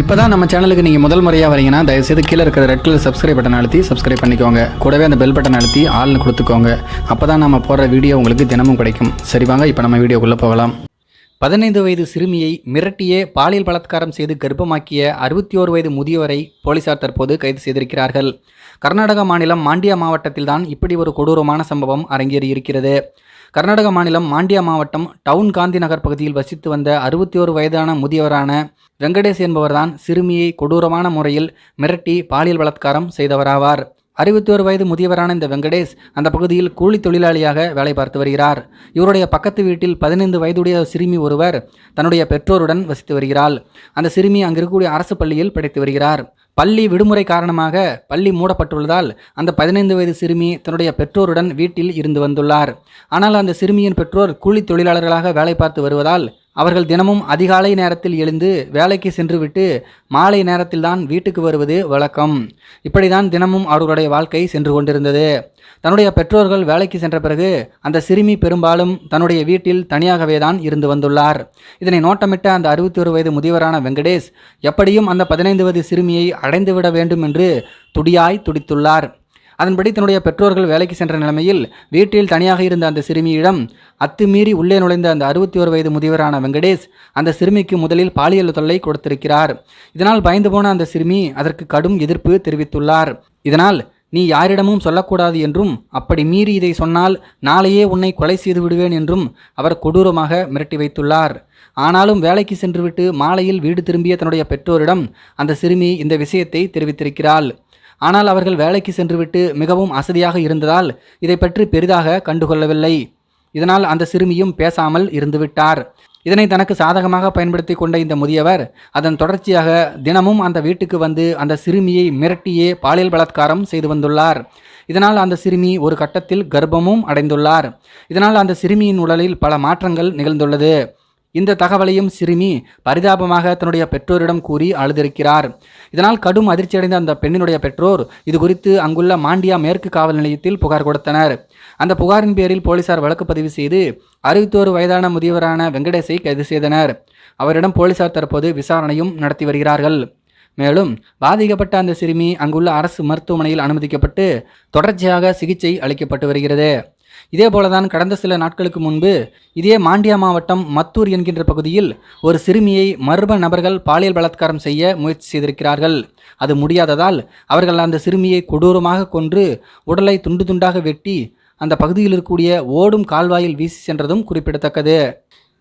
இப்போ தான் நம்ம சேனலுக்கு நீங்கள் முதல் முறையாக வரீங்கன்னா தயவுசெய்து கீழே இருக்கிற ரெட் கலர் சப்ஸ்கிரைப் பட்டன் அழுத்தி சப்ஸ்கிரைப் பண்ணிக்கோங்க. கூடவே அந்த பெல் பட்டன் அழுத்தி ஆள்னு கொடுத்துக்கோங்க. அப்போ தான் நம்ம போடுற வீடியோ உங்களுக்கு தினமும் கிடைக்கும். சரி வாங்க இப்போ நம்ம வீடியோக்குள்ளே போகலாம். பதினைந்து வயது சிறுமியை மிரட்டியே பாலியல் பலாத்காரம் செய்து கர்ப்பமாக்கிய அறுபத்தி ஓரு வயது முதியவரை போலீசார் தற்போது கைது செய்திருக்கிறார்கள். கர்நாடக மாநிலம் மாண்டியா மாவட்டத்தில்தான் இப்படி ஒரு கொடூரமான சம்பவம் அரங்கேறியிருக்கிறது. கர்நாடக மாநிலம் மாண்டியா மாவட்டம் டவுன் காந்தி நகர் பகுதியில் வசித்து வந்த அறுபத்தி ஒரு வயதான முதியவரான வெங்கடேஷ் என்பவர்தான் சிறுமியை கொடூரமான முறையில் மிரட்டி பாலியல் பலாத்காரம் செய்தவராவார். அறுபத்தோரு வயது முதியவரான இந்த வெங்கடேஷ் அந்த பகுதியில் கூலி தொழிலாளியாக வேலை பார்த்து வருகிறார். இவருடைய பக்கத்து வீட்டில் பதினைந்து வயதுடைய சிறுமி ஒருவர் தன்னுடைய பெற்றோருடன் வசித்து வருகிறாள். அந்த சிறுமி அங்கிருக்கக்கூடிய அரசு பள்ளியில் படித்து வருகிறார். பள்ளி விடுமுறை காரணமாக பள்ளி மூடப்பட்டுள்ளதால் அந்த பதினைந்து வயது சிறுமி தன்னுடைய பெற்றோருடன் வீட்டில் இருந்து வந்துள்ளார். ஆனால் அந்த சிறுமியின் பெற்றோர் கூலி தொழிலாளர்களாக வேலை பார்த்து வருவதால் அவர்கள் தினமும் அதிகாலை நேரத்தில் எழுந்து வேலைக்கு சென்றுவிட்டு மாலை நேரத்தில்தான் வீட்டுக்கு வருவது வழக்கம். இப்படிதான் தினமும் அவர்களுடைய வாழ்க்கை சென்று கொண்டிருந்தது. தன்னுடைய பெற்றோர்கள் வேலைக்கு சென்ற பிறகு அந்த சிறுமி பெரும்பாலும் தன்னுடைய வீட்டில் தனியாகவே தான் இருந்து வந்துள்ளார். இதனை நோட்டமிட்ட அந்த அறுபத்தி ஒரு வயது முதியவரான வெங்கடேஷ் எப்படியும் அந்த பதினைந்து வயது சிறுமியை அடைந்துவிட வேண்டும் என்று துடியாய் துடித்துள்ளார். அதன்படி தன்னுடைய பெற்றோர்கள் வேலைக்கு சென்ற நிலைமையில் வீட்டில் தனியாக இருந்த அந்த சிறுமியிடம் அத்துமீறி உள்ளே நுழைந்த அந்த அறுபத்தி ஒரு வயது முதியவரான வெங்கடேஷ் அந்த சிறுமிக்கு முதலில் பாலியல் தொல்லை கொடுத்திருக்கிறார். இதனால் பயந்து போன அந்த சிறுமி அதற்கு கடும் எதிர்ப்பு தெரிவித்துள்ளார். இதனால் நீ யாரிடமும் சொல்லக்கூடாது என்றும் அப்படி மீறி இதை சொன்னால் நாளையே உன்னை கொலை செய்து விடுவேன் என்றும் அவர் கொடூரமாக மிரட்டி வைத்துள்ளார். ஆனாலும் வேலைக்கு சென்றுவிட்டு மாலையில் வீடு திரும்பிய தன்னுடைய பெற்றோரிடம் அந்த சிறுமி இந்த விஷயத்தை தெரிவித்திருக்கிறாள். ஆனால் அவர்கள் வேலைக்கு சென்றுவிட்டு மிகவும் அசதியாக இருந்ததால் இதை பற்றி பெரிதாக கண்டுகொள்ளவில்லை. இதனால் அந்த சிறுமியும் பேசாமல் இருந்துவிட்டார். இதனை தனக்கு சாதகமாக பயன்படுத்தி கொண்ட இந்த முதியவர் அதன் தொடர்ச்சியாக தினமும் அந்த வீட்டுக்கு வந்து அந்த சிறுமியை மிரட்டியே பாலியல் பலாத்காரம் செய்து வந்துள்ளார். இதனால் அந்த சிறுமி ஒரு கட்டத்தில் கர்ப்பமும் அடைந்துள்ளார். இதனால் அந்த சிறுமியின் உடலில் பல மாற்றங்கள் நிகழ்ந்துள்ளது. இந்த தகவலையும் சிறுமி பரிதாபமாக தன்னுடைய பெற்றோரிடம் கூறி அழுதிருக்கிறார். இதனால் கடும் அதிர்ச்சியடைந்த அந்த பெண்ணினுடைய பெற்றோர் இது குறித்து அங்குள்ள மாண்டியா மேற்கு காவல் நிலையத்தில் புகார் கொடுத்தனர். அந்த புகாரின் பேரில் போலீசார் வழக்கு பதிவு செய்து அறுபத்தோரு வயதான முதியவரான வெங்கடேசை கைது செய்தனர். அவரிடம் போலீசார் தற்போது விசாரணையும் நடத்தி வருகிறார்கள். மேலும் பாதிக்கப்பட்ட அந்த சிறுமி அங்குள்ள அரசு மருத்துவமனையில் அனுமதிக்கப்பட்டு தொடர்ச்சியாக சிகிச்சை அளிக்கப்பட்டு வருகிறது. இதே போலதான் கடந்த சில நாட்களுக்கு முன்பு இதே மாண்டியா மாவட்டம் மத்தூர் என்கின்ற பகுதியில் ஒரு சிறுமியை மர்ம நபர்கள் பாலியல் பலாத்காரம் செய்ய முயற்சி செய்திருக்கிறார்கள். அது முடியாததால் அவர்கள் அந்த சிறுமியை கொடூரமாக கொன்று உடலை துண்டு துண்டாக வெட்டி அந்த பகுதியில் இருக்கக்கூடிய ஓடும் கால்வாயில் வீசி சென்றதும் குறிப்பிடத்தக்கது.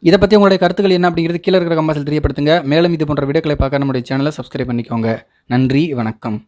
இதை பற்றி உங்களுடைய கருத்துக்கள் என்ன அப்படிங்கிறது கீழே இருக்கிற கம்பாசில் தெரியப்படுத்துங்க. மேலும் இது போன்ற வீடியோக்களை பார்க்க நம்முடைய சேனலை சப்ஸ்கிரைப் பண்ணிக்கோங்க. நன்றி வணக்கம்.